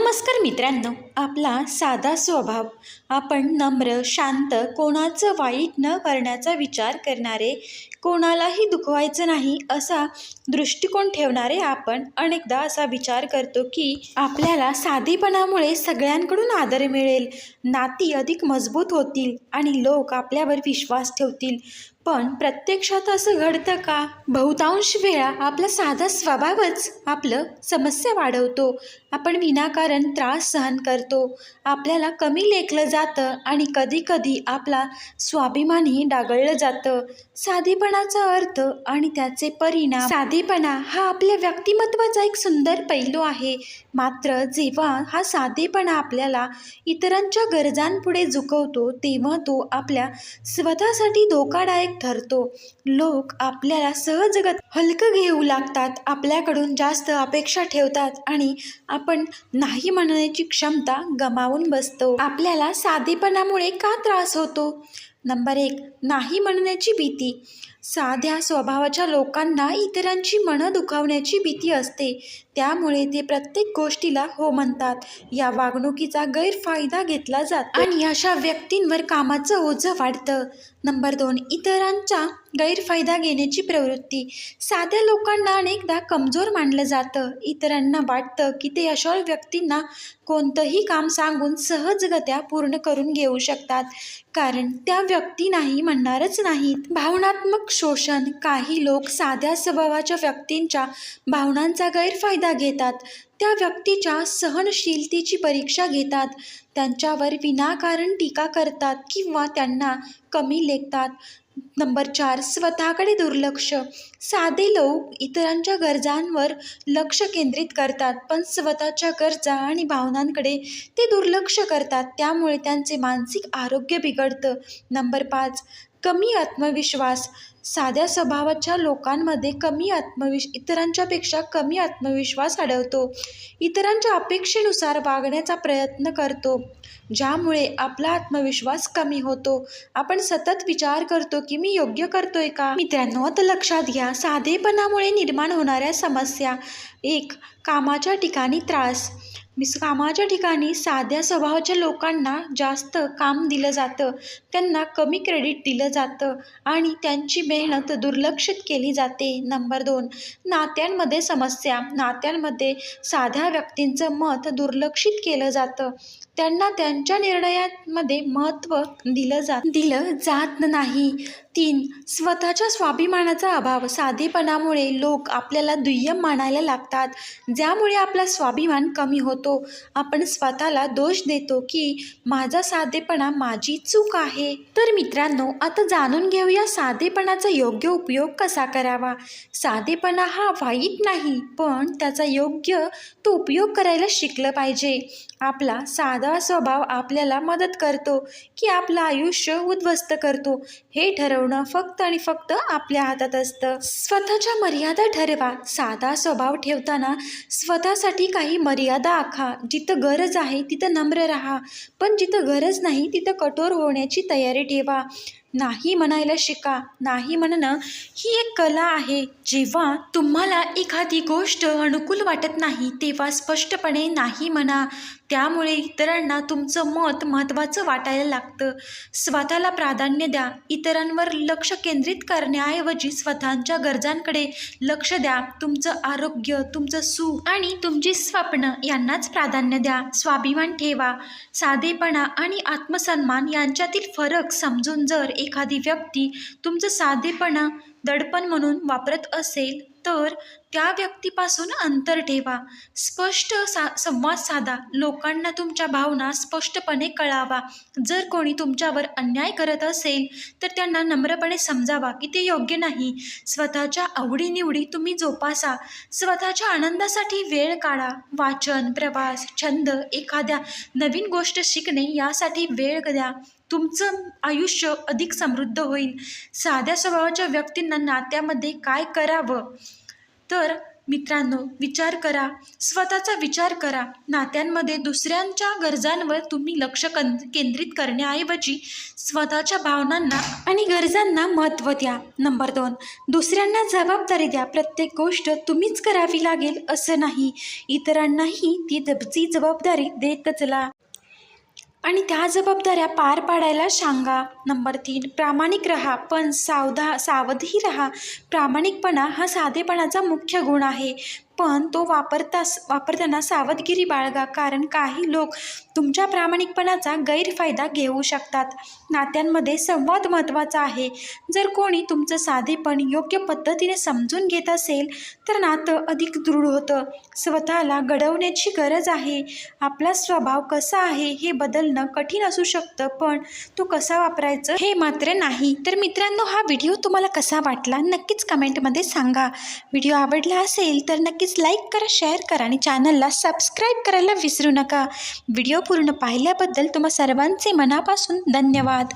नमस्कार मित्रांनो आपला साधा स्वभाव. आपण नम्र शांत कोणाचं वाईट न करण्याचा विचार करणारे कोणालाही दुखवायचं नाही असा दृष्टिकोन ठेवणारे आपण अनेकदा असा विचार करतो की आपल्याला साधेपणामुळे सगळ्यांकडून आदर मिळेल नाती अधिक मजबूत होतील आणि लोक आपल्यावर विश्वास ठेवतील. पण प्रत्यक्षात असं घडतं का? बहुतांश वेळा आपला साधा स्वभावच आपलं समस्या वाढवतो. आपण विनाकारण त्रास सहन करतो. आपल्याला कमी लेखलं जातं आणि कधीकधी आपला स्वाभिमानही डागळलं जातं. साधेपणाचा अर्थ आणि त्याचे परिणाम. साधेपणा हा आपल्या व्यक्तिमत्वाचा एक सुंदर पैलू आहे. मात्र जेव्हा हा साधेपणा आपल्याला इतरांच्या गरजांपुढे झुकवतो तेव्हा तो आपल्या स्वतःसाठी धोकादायक ठरतो. लोक आपल्याला सहजगत हलकं घेऊ लागतात आपल्याकडून जास्त अपेक्षा ठेवतात आणि आप आपण नाही म्हणण्याची क्षमता गमावून बसतो. आपल्याला साधेपणामुळे का त्रास होतो? नंबर एक नाही म्हणण्याची भीती. साध्या स्वभावाच्या लोकांना इतरांची मनं दुखावण्याची भीती असते. त्यामुळे ते प्रत्येक गोष्टीला हो म्हणतात. या वागणुकीचा गैरफायदा घेतला जातो. आणि अशा व्यक्तींवर कामाचं ओझं वाढतं. नंबर दोन इतरांचा गैरफायदा घेण्याची प्रवृत्ती. साध्या लोकांना अनेकदा कमजोर मानलं जातं. इतरांना वाटतं की ते अशा व्यक्तींना कोणतंही काम सांगून सहजगत्या पूर्ण करून घेऊ शकतात. कारण त्या व्यक्ती नाही म्हणणारच नाहीत. भावनात्मक शोषण काही लोक साध्या स्वभावाच्या व्यक्तींच्या भावनांचा गैरफायदा घेतात. त्या व्यक्तीच्या सहनशीलतेची परीक्षा घेतात. त्यांच्यावर विनाकारण टीका करतात किंवा त्यांना कमी लेखतात. नंबर चार स्वतःकडे दुर्लक्ष. साधे लोक इतरांच्या गरजांवर लक्ष केंद्रित करतात पण स्वतःच्या गरजा आणि भावनांकडे ते दुर्लक्ष करतात. त्यामुळे त्यांचे मानसिक आरोग्य बिघडतं. नंबर पाच कमी आत्मविश्वास. साध्या स्वभावाच्या लोकांमध्ये कमी आत्मविश इतरांच्यापेक्षा कमी आत्मविश्वास आढळतो. इतरांच्या अपेक्षेनुसार वागण्याचा प्रयत्न करतो ज्यामुळे आपला आत्मविश्वास कमी होतो. आपण सतत विचार करतो की मी योग्य करतोय का? मित्रांनो आता लक्षात घ्या साधेपणामुळे निर्माण होणाऱ्या समस्या. एक कामाच्या ठिकाणी त्रास. कामाच्या ठिकाणी साध्या स्वभावाच्या लोकांना जास्त काम दिलं जातं. त्यांना कमी क्रेडिट दिलं जातं आणि त्यांची मेहनत दुर्लक्षित केली जाते. नंबर दोन नात्यांमध्ये समस्या. नात्यांमध्ये साध्या व्यक्तींचं मत दुर्लक्षित केलं जातं. त्यांना त्यांच्या निर्णयांमध्ये महत्त्व दिलं जात दिलं जात नाही. तीन स्वतःच्या स्वाभिमानाचा अभाव साधेपणामुळे लोक आपल्याला दुय्यम मानायला लागतात. ज्यामुळे आपला स्वाभिमान कमी होतो. आपण स्वतःला दोष देतो की माझा साधेपणा माझी चूक आहे. तर मित्रांनो आता जाणून घेऊया साधेपणाचा योग्य उपयोग कसा करावा. साधेपणा हा वाईट नाही पण त्याचा योग्य तो उपयोग करायला शिकलं पाहिजे. आपला साधा स्वभाव आपल्याला मदत करतो की आपलं आयुष्य उद्ध्वस्त करतो. हे ठरवणं फक्त आणि फक्त आपल्या हातात असतं. स्वतःच्या मर्यादा ठरवा. साधा स्वभाव ठेवताना स्वतःसाठी काही मर्यादा आखा. जिथं गरज आहे तिथं नम्र राहा. पण जिथं गरज नाही तिथं कठोर होण्याची तयारी ठेवा. नाही म्हणायला शिका. नाही म्हणणं ही एक कला आहे. जेव्हा तुम्हाला एखादी गोष्ट अनुकूल वाटत नाही तेव्हा स्पष्टपणे नाही म्हणा. त्यामुळे इतरांना तुमचं मत महत्त्वाचं वाटायला लागतं. स्वतःला प्राधान्य द्या. इतरांवर लक्ष केंद्रित करण्याऐवजी स्वतःच्या गरजांकडे लक्ष द्या. तुमचं आरोग्य तुमचं सुख आणि तुमची स्वप्न यांनाच प्राधान्य द्या. स्वाभिमान ठेवा. साधेपणा आणि आत्मसन्मान यांच्यातील फरक समजून जर एखादी व्यक्ती तुमचं साधेपणा दडपण म्हणून वापरत असेल तर त्या व्यक्तीपासून अंतर ठेवा. स्पष्ट सा संवाद साधा. लोकांना तुमच्या भावना स्पष्टपणे कळावा. जर कोणी तुमच्यावर अन्याय करत असेल तर त्यांना नम्रपणे समजावा की ते योग्य नाही. स्वतःच्या आवडीनिवडी तुम्ही जोपासा. स्वतःच्या आनंदासाठी वेळ काढा. वाचन प्रवास छंद एखाद्या नवीन गोष्ट शिकणे यासाठी वेळ द्या. तुमचं आयुष्य अधिक समृद्ध होईल. साध्या स्वभावाच्या व्यक्तींना नात्यामध्ये काय करावं? तर मित्रांनो विचार करा. स्वतःचा विचार करा. नात्यांमध्ये दुसऱ्यांच्या गरजांवर तुम्ही लक्ष कं केंद्रित करण्याऐवजी स्वतःच्या भावनांना आणि गरजांना महत्त्व द्या. नंबर दोन दुसऱ्यांना जबाबदारी द्या. प्रत्येक गोष्ट तुम्हीच करावी लागेल असं नाही. इतरांनाही ती जब ती जबाबदारी देत चला आणि त्या जबाबदाऱ्या पार पाडायला सांगा नंबर तीन प्रामाणिक रहा पण सावधा सावधही रहा. प्रामाणिकपणा हा साधेपणाचा मुख्य गुण आहे. पण तो वापरतास वापरताना सावधगिरी बाळगा कारण काही लोक तुमच्या प्रामाणिकपणाचा गैरफायदा घेऊ शकतात. नात्यांमध्ये संवाद महत्त्वाचा आहे. जर कोणी तुमचं साधेपण योग्य पद्धतीने समजून घेत असेल तर नातं अधिक दृढ होतं. स्वतःला घडवण्याची गरज आहे. आपला स्वभाव कसा आहे हे बदलणं कठीण असू शकतं पण तो कसा वापरायचं हे मात्र नाही. तर मित्रांनो हा व्हिडिओ तुम्हाला कसा वाटला नक्कीच कमेंटमध्ये सांगा. व्हिडिओ आवडला असेल तर नक्कीच लाईक करा शेअर करा आणि चॅनलला सबस्क्राईब करायला विसरू नका. व्हिडिओ पूर्ण पाहिल्याबद्दल तुम्हा सर्वांचे मनापासून धन्यवाद.